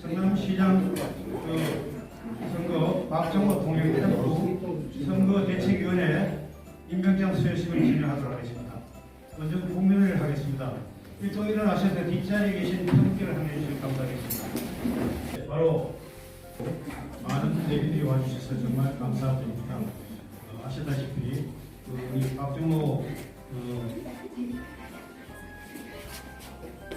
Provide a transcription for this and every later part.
성남시장 그 선거 박정호 동행캠프 선거대책위원회 임명장 수여식을 진행하도록 하겠습니다. 먼저 국민을 하겠습니다. 일동 일어나셔서 뒷자리에 계신 편집기를 함께 해주시면 감사하겠습니다. 네, 바로 많은 대비들이 와주셔서 정말 감사드립니다. 어, 아시다시피 그 우리 박정호 그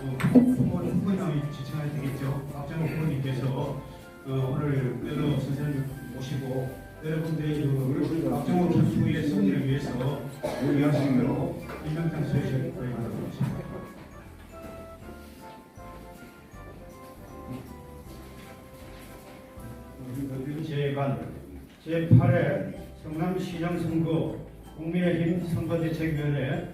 후보님 후보님이 지칭해야 되겠죠. 박정호 후보님께서 그 오늘 여러 선생님 모시고 여러분들의 그 박정호 캠프의 승리를 위해서 위하심으로 임명장 수여식을 거행하도록 하겠습니다. 제관 제8회 성남시장 선거 국민의힘 선거대책위원회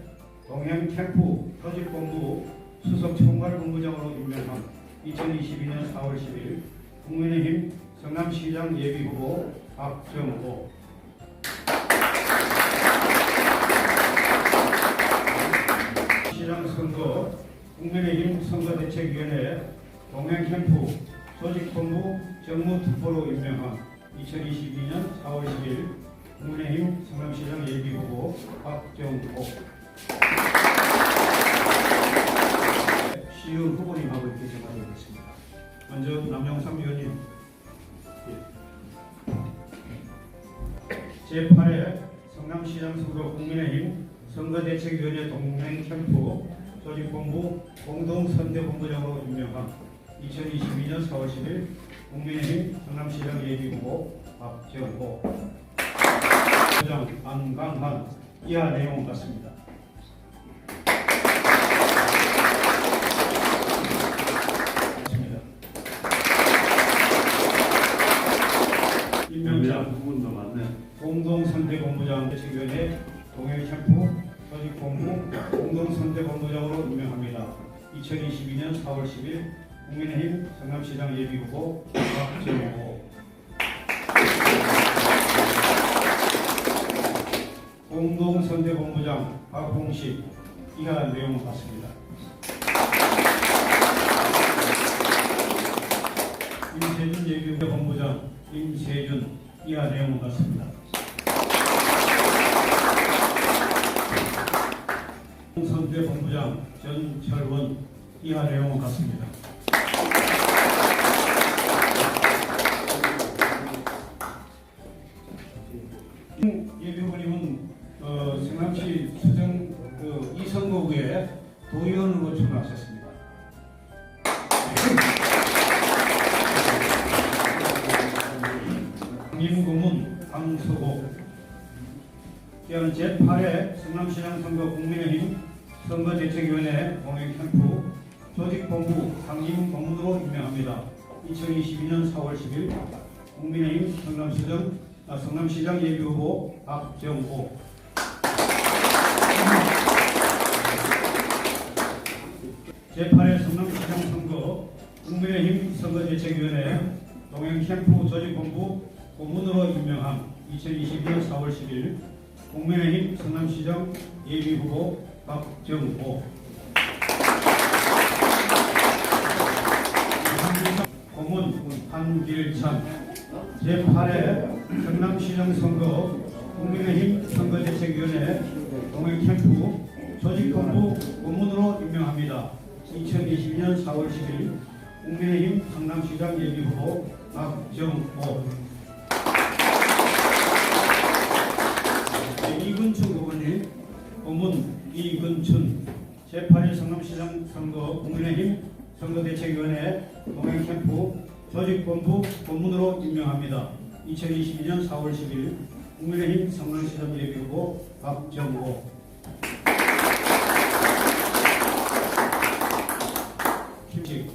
동행 캠프 조직본부 수석 총괄 본부장으로 임명함 2022년 4월 10일 국민의힘 성남시장 예비후보 박정호. 시장 선거 국민의힘 선거대책위원회 동행 캠프 조직본부 정무특보로 임명함 2022년 4월 10일 국민의힘 성남시장 예비후보 박정호 시의원 후보님하고 이렇게 전화드리겠습니다. 먼저 남영삼 의원님 제8회 성남시장 선거 국민의힘 선거대책위원회 동행 캠프 조직본부 공동선대본부장으로 임명함 2022년 4월 10일 국민의힘 성남시장 예비후보 박정호 부장 안강한 이하 내용 같습니다. 2022년 4월 10일 국민의힘 성남시장 예비후보 박정호 공동선대본부장 박홍식 이하 내용 같습니다. 임세준 예비본부장 임세준 이하 내용 같습니다. 선대 본부장 전철원 이하 내용은 같습니다. 예비후보님은 어, 성남시 수정 그 이선거구에 도의원으로 출마하셨습니다. 민구문 강서고 기한 제8회 성남시장 선거 국민의힘 선거대책위원회 공익 캠프 조직 본부 상임 고문으로 임명합니다. 2022년 4월 10일 국민의힘 성남시장 아, 성남시장 예비후보 박정호. 제8회 성남시장 선거 국민의힘 선거대책위원회 동행 캠프 조직본부 고문으로 임명함. 2022년 4월 10일 국민의힘 성남시장 예비후보 박정호 한길찬 제8회 성남시장 선거 국민의힘 선거대책위원회 동행 캠프 조직본부 고문으로 임명합니다. 2022년 4월 10일 국민의힘 성남시장 예비후보 박정호 네, 이근춘 의원님 고문 이근춘 제8일 성남시장 선거 국민의힘 선거대책위원회 동행캠프 조직 본부 고문으로 임명합니다. 2022년 4월 10일 국민의힘 성남시장 예비후보 박정호 김식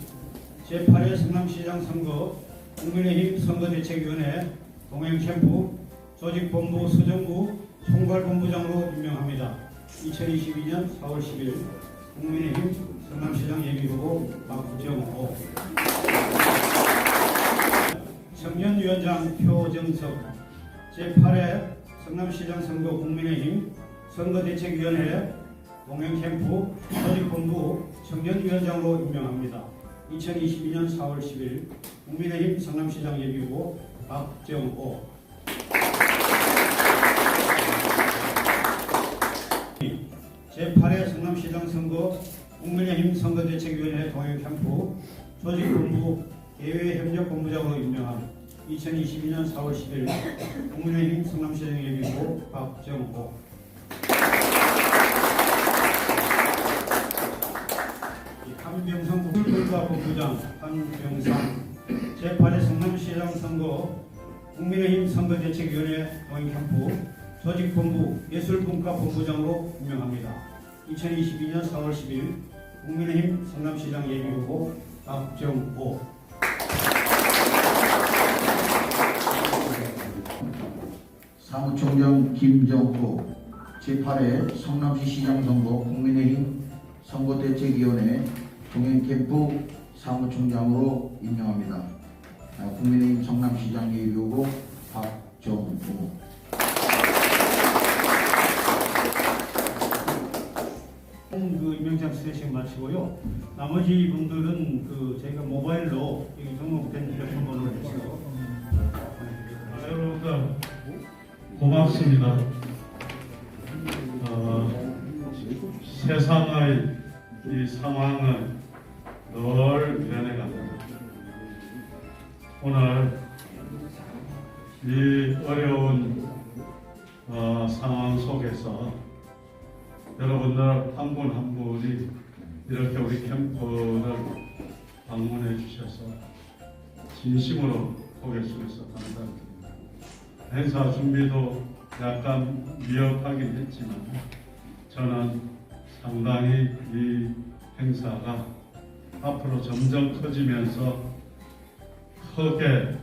제8회 성남시장 선거 국민의힘 선거대책위원회 동행캠프 조직본부 수정부 총괄본부장으로 임명합니다. 2022년 4월 10일 국민의힘 성남시장 예비후보 박정호 청년위원장 표정석 제8회 성남시장 선거 국민의힘 선거대책위원회 동행캠프 조직본부 청년위원장으로 임명합니다. 2022년 4월 10일 국민의힘 성남시장 예비후보 박정호 제8회 성남시장 선거 국민의힘 선거대책위원회 동행 캠프 조직본부 대외협력본부장으로 임명한 2022년 4월 10일 국민의힘 성남시장 예비후보 박정호 한병상 국물과본부장 한병상 제8회 성남시장 선거 국민의힘 선거대책위원회 동행 캠프 조직본부 예술분과본부장으로 임명합니다. 2022년 4월 10일 국민의힘 성남시장 예비후보 박정호 김정호 제8회 성남시 시장 선거 국민의힘 선거대책위원회 동행캠프 사무총장으로 임명합니다. 아, 국민의힘 성남시장 예비후보 박정호 그 임명장 스레싱 마치고요. 나머지 분들은 그 저희가 모바일로 이 등록된 휴대폰 번호 고맙습니다. 어, 세상의 이 상황은 늘 변해갑니다. 오늘 이 어려운 어, 상황 속에서 여러분들 한 분한 분이 이렇게 우리 캠프를 방문해 주셔서 진심으로 고개 숙여서 감사드립니다. 행사 준비도 약간 미흡하긴 했지만 저는 상당히 이 행사가 앞으로 점점 커지면서 크게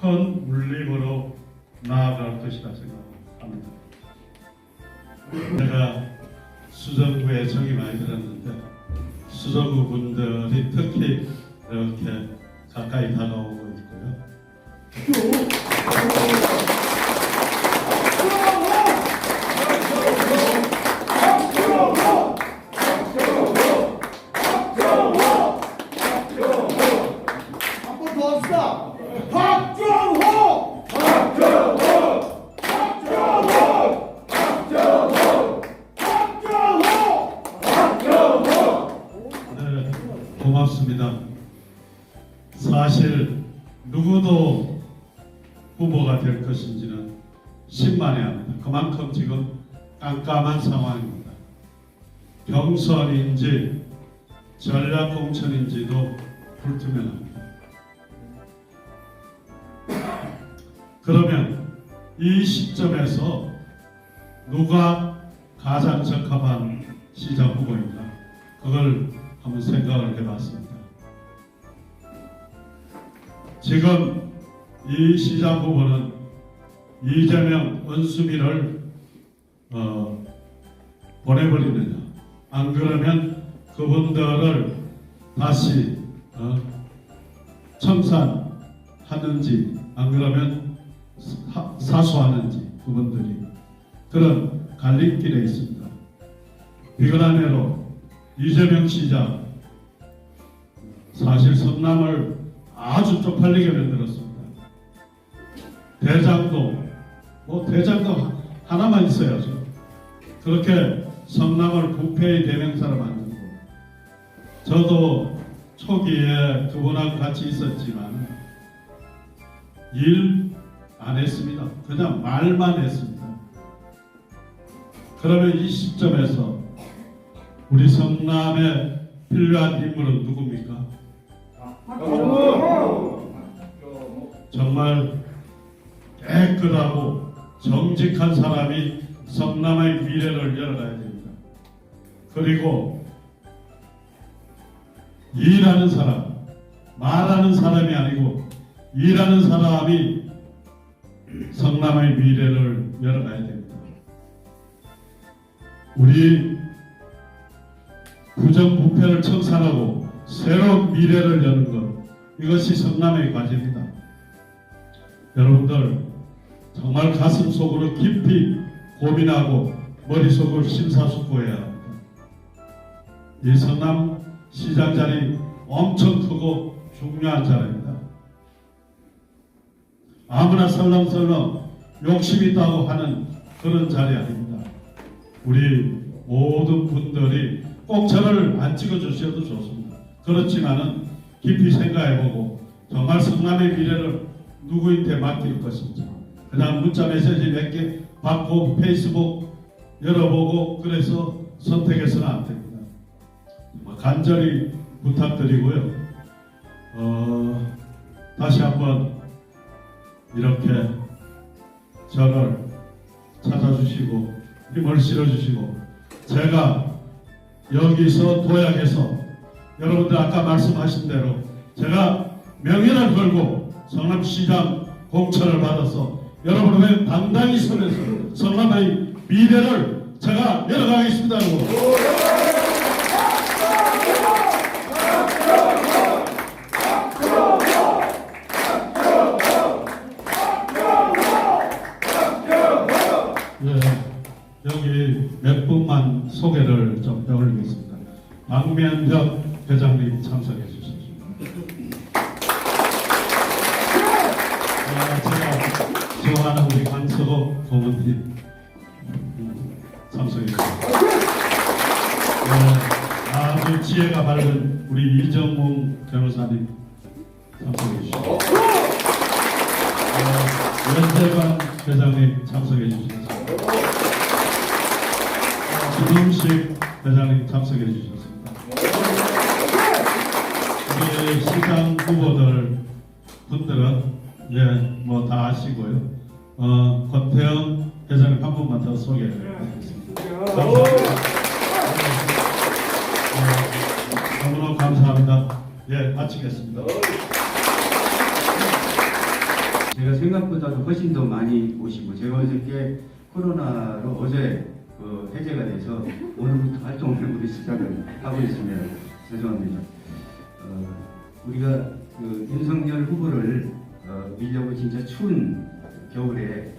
큰 울림으로 나아갈 것이라 생각합니다. 제가 수정부에 정이 많이 들었는데 수정부 분들이 특히 이렇게 가까이 다가오고 있고요. 한번 더 합시다. 박정호! 박정호! 박정호! 박정호! 네, 고맙습니다. 사실 누구도 후보가 될 것인지는 신만해합니다. 그만큼 지금 깜깜한 상황입니다. 경선인지 전략공천인지도 불투명합니다. 그러면 이 시점에서 누가 가장 적합한 시장 후보인가? 그걸 한번 생각을 해봤습니다. 지금 이 시장 후보는 이재명, 은수미를 어, 보내버리느냐? 안 그러면 그분들을 다시 어, 청산하는지, 안 그러면 사, 사수하는지 그분들이 그런 갈림길에 있습니다. 비근한 해로 이재명 시장 사실 성남을 아주 쪽팔리게 만들었습니다. 대장도 뭐 대장도 하- 하나만 있어야죠. 그렇게 성남을 부패의 대명사로 만들고 저도 초기에 그분하고 같이 있었지만 일 안 했습니다. 그냥 말만 했습니다. 그러면 이 시점에서 우리 성남에 필요한 인물은 누굽니까? 정말 깨끗하고 정직한 사람이 성남의 미래를 열어가야 됩니다. 그리고 일하는 사람, 말하는 사람이 아니고 일하는 사람이 성남의 미래를 열어가야 됩니다. 우리 부정 부패를 청산하고 새로운 미래를 여는 것 이것이 성남의 과제입니다. 여러분들 정말 가슴 속으로 깊이 고민하고 머릿속으로 심사숙고해야 합니다. 이 성남 시장 자리 엄청 크고 중요한 자리입니다. 아무나 설렁설렁 욕심 있다고 하는 그런 자리 아닙니다. 우리 모든 분들이 꼭 저를 안 찍어주셔도 좋습니다. 그렇지만은 깊이 생각해보고 정말 성남의 미래를 누구한테 맡길 것인지 그냥 문자 메시지 몇 개 받고 페이스북 열어보고 그래서 선택해서는 안 됩니다. 간절히 부탁드리고요. 어, 다시 한번 이렇게 저를 찾아주시고 힘을 실어주시고 제가 여기서 도약해서 여러분들 아까 말씀하신 대로 제가 명예를 걸고 성남시장 공천을 받아서 여러분의 당당히 선에서 성남의 미래를 제가 열어가겠습니다. 박면적 회장님 참석해 주십시오. 아, 제가 좋아하는 우리 강서구 고문님 참석해 주십시오. 예, 아주 지혜가 밝은 우리 이정몽 변호사님 참석해 주십시오. 어, 연재관 회장님 참석해 주셨습니다. 김임식 회장님 참석해 주셨습니 그 돼서 오늘부터 활동을 우리 시작을 하고 있습니다. 죄송합니다. 어, 우리가 그 윤석열 후보를 어, 밀려고 진짜 추운 겨울에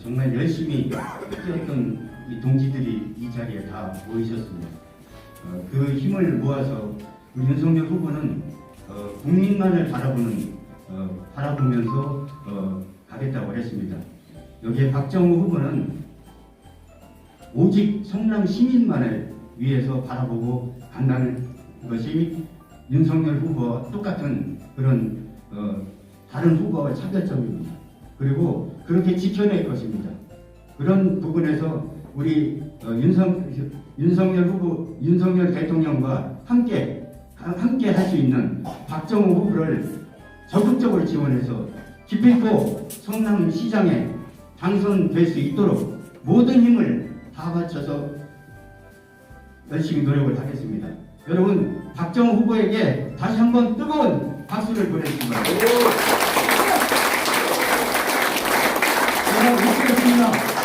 정말 열심히 뛰었던 이 동지들이 이 자리에 다 모이셨습니다. 어, 그 힘을 모아서 우리 윤석열 후보는 어, 국민만을 바라보는 어, 바라보면서 어, 가겠다고 했습니다. 여기에 박정우 후보는 오직 성남 시민만을 위해서 바라보고 간다는 것이 윤석열 후보와 똑같은 그런 어, 다른 후보와 차별점입니다. 그리고 그렇게 지켜낼 것입니다. 그런 부분에서 우리 어, 윤석, 윤석열 후보, 윤석열 대통령과 함께 함께 할 수 있는 박정우 후보를 적극적으로 지원해서 기필코 성남시장에 당선될 수 있도록 모든 힘을 다 바쳐서 열심히 노력을 하겠습니다. 여러분 박정우 후보에게 다시 한번 뜨거운 박수를 보내주시기 바랍니다. 제가 외치겠습니다.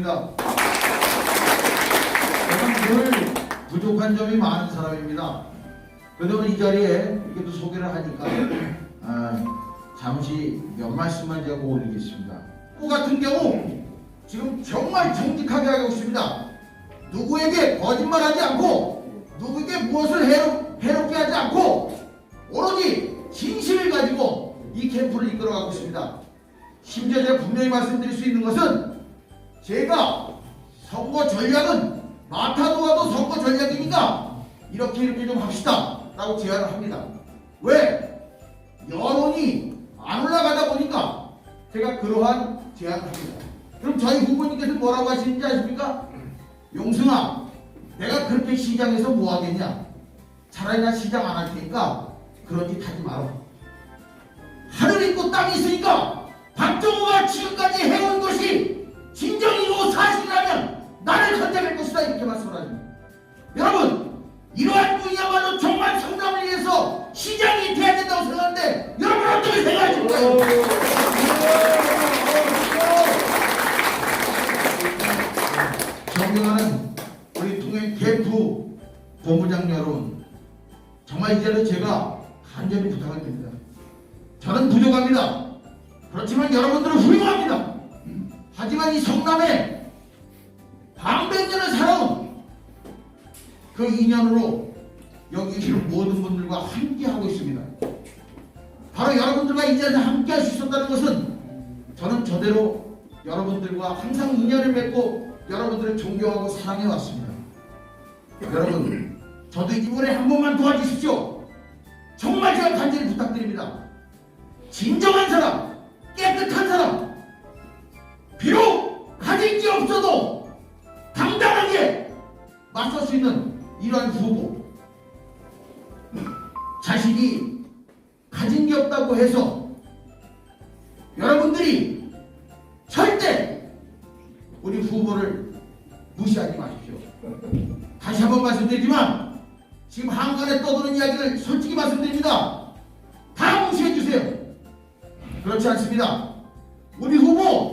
박은수입니다. 저는 늘 부족한 점이 많은 사람입니다. 그래도 이 자리에 이렇게 또 소개를 하니까 아, 잠시 몇 말씀만 제가 올리겠습니다. 그 같은 경우 지금 정말 정직하게 하고 있습니다. 누구에게 거짓말하지 않고 누구에게 무엇을 해롭, 해롭게 하지 않고 오로지 진실을 가지고 이 캠프를 이끌어가고 있습니다. 심지어 제가 분명히 말씀드릴 수 있는 것은 제가 선거 전략은 마타도와도 선거 전략이니까 이렇게 이렇게 좀 합시다. 라고 제안을 합니다. 왜? 여론이 안 올라가다 보니까 제가 그러한 제안을 합니다. 그럼 저희 후보님께서 뭐라고 하시는지 아십니까? 용승아 내가 그렇게 시장에서 뭐 하겠냐? 차라리 나 시장 안 할 테니까 그런 짓 하지 마라. 하늘 있고 땅이 있으니까 박정 여기 계신 모든 분들과 함께 하고 있습니다. 바로 여러분들과 이 자리에 함께 할 수 있었다는 것은 저는 저대로 여러분들과 항상 인연을 맺고 여러분들을 존경하고 사랑해 왔습니다. 여러분, 저도 이번에 한 번만 도와주십시오. 정말 제가 간절히 부탁드립니다. 진정한 사람, 깨끗한 사람, 비록 가진 게 없어도 당당하게 맞설 수 있는 이러한 후보. 자신이 가진 게 없다고 해서 여러분들이 절대 우리 후보를 무시하지 마십시오. 다시 한번 말씀드리지만 지금 한간에 떠도는 이야기를 솔직히 말씀드립니다. 다 무시해 주세요. 그렇지 않습니다. 우리 후보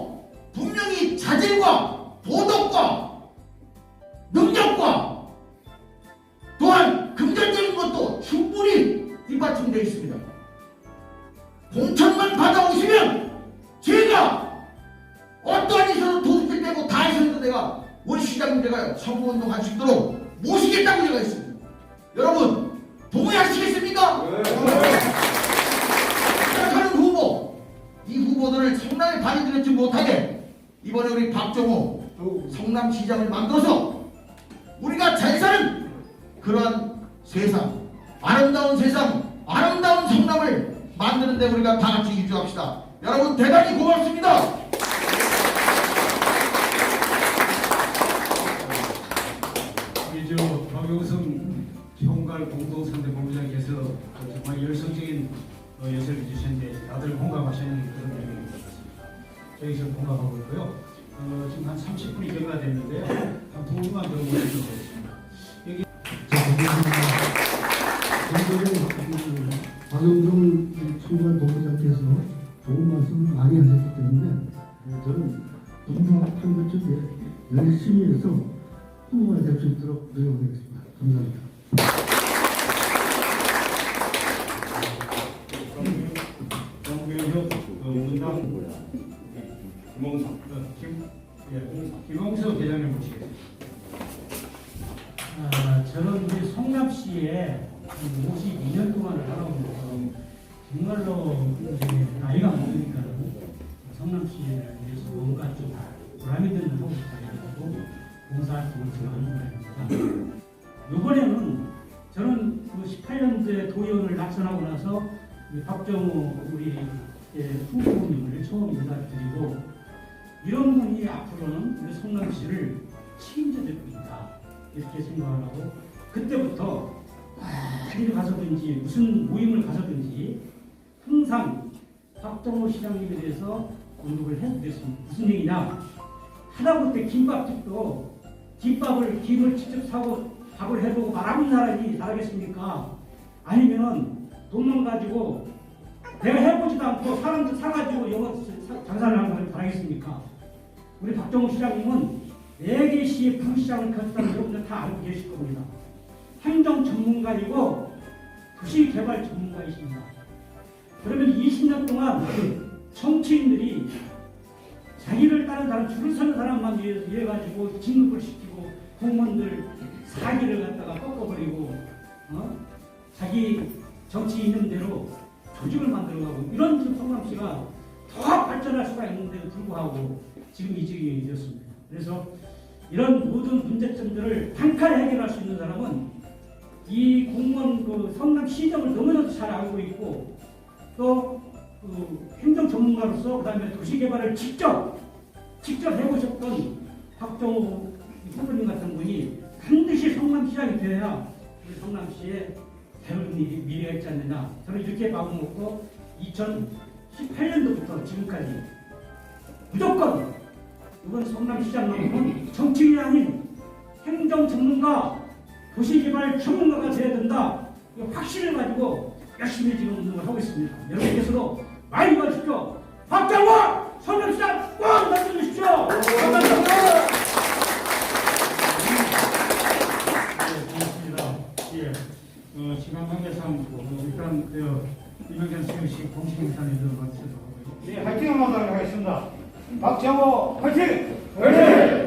박정호 성남시장을 만들어서 우리가 잘 사는 그러한 세상 아름다운 세상 아름다운 성남을 만드는데 우리가 다 같이 일조합시다. 여러분 대단히 고맙습니다 30분이 경과 됐는데 한두 분만 더 모시도록 하겠습니다. 여기 박영종 총괄 본부장께서 좋은 말씀을 많이 하셨기 때문에 저는 동사한 것 중에 열심히 해서 후보가 될 수 있도록 노력하겠습니다. 감사합니다. 예, 김홍석 대장님 모시겠습니다. 아, 저는 우리 성남시에 52년 동안을 살아오면서 정말로 이제 나이가 먹으니까 성남시에 대해서 뭔가 좀 보람이 드는 하고 싶다고 봉사활동을 제가 하는 거입니다. 이번에는 저는 그 18년도에 도의원을 낙선하고 나서 박정호 우리 예, 후보님을 처음 인사드리고 이런 분이 앞으로는 우리 성남시를 책임져줄 분이다. 이렇게 생각을 하고 그때부터 어디를 가서든지 무슨 모임을 가서든지 항상 박정호 시장님에 대해서 언급을 해드렸습니다. 무슨 얘기냐? 하다못해 김밥집도 김밥을 김을 직접 사고 밥을 해보고 말하는 사람이 잘하겠습니까? 아니면은 돈만 가지고 내가 해보지도 않고 사람들 사가지고 사- 장사를 사람이 잘하겠습니까? 우리 박정호 시장님은 4개시의 부시장을 켰다는 여러분들 다 알고 계실 겁니다. 행정 전문가이고 도시 개발 전문가이십니다. 그러면 20년 동안 정치인들이 자기를 따른 사람, 줄을 서는 사람만 위해서 이래가지고 진급을 시키고 공무원들 사기를 갖다가 꺾어버리고 어? 자기 정치 이념대로 조직을 만들어가고 이런 지금 성남시가 더 발전할 수가 있는데도 불구하고 지금 이 지경이 되었습니다. 그래서 이런 모든 문제점들을 단칼에 해결할 수 있는 사람은 이 공무원 그 성남 시정을 너무나도 잘 알고 있고 또 그 행정 전문가로서 그다음에 도시 개발을 직접 직접 해보셨던 박정호 후보님 같은 분이 반드시 성남시장이 되어야 우리 성남시에 새로운 일이 미래가 있지 않느냐 저는 이렇게 마음 먹고 18년도부터 지금까지 무조건 이번 성남시장 놈은 정치인이 아닌 행정 전문가, 도시개발 전문가가 돼야 된다. 이 확신을 가지고 열심히 지금 운동을 하고 있습니다. 여러분께서도 많이 도와주십시오. 박정호! 성남시장 꼭 만들어주십시오! 네, 감사합니다. 예, 고맙습니다. 어, 시간 관계상 뭐, 일단 어, 이명현 수요시 공식 인사를 마치도록 하고요. 네, 화이팅 한번 하겠습니다. 박정호 화이팅! 화이팅!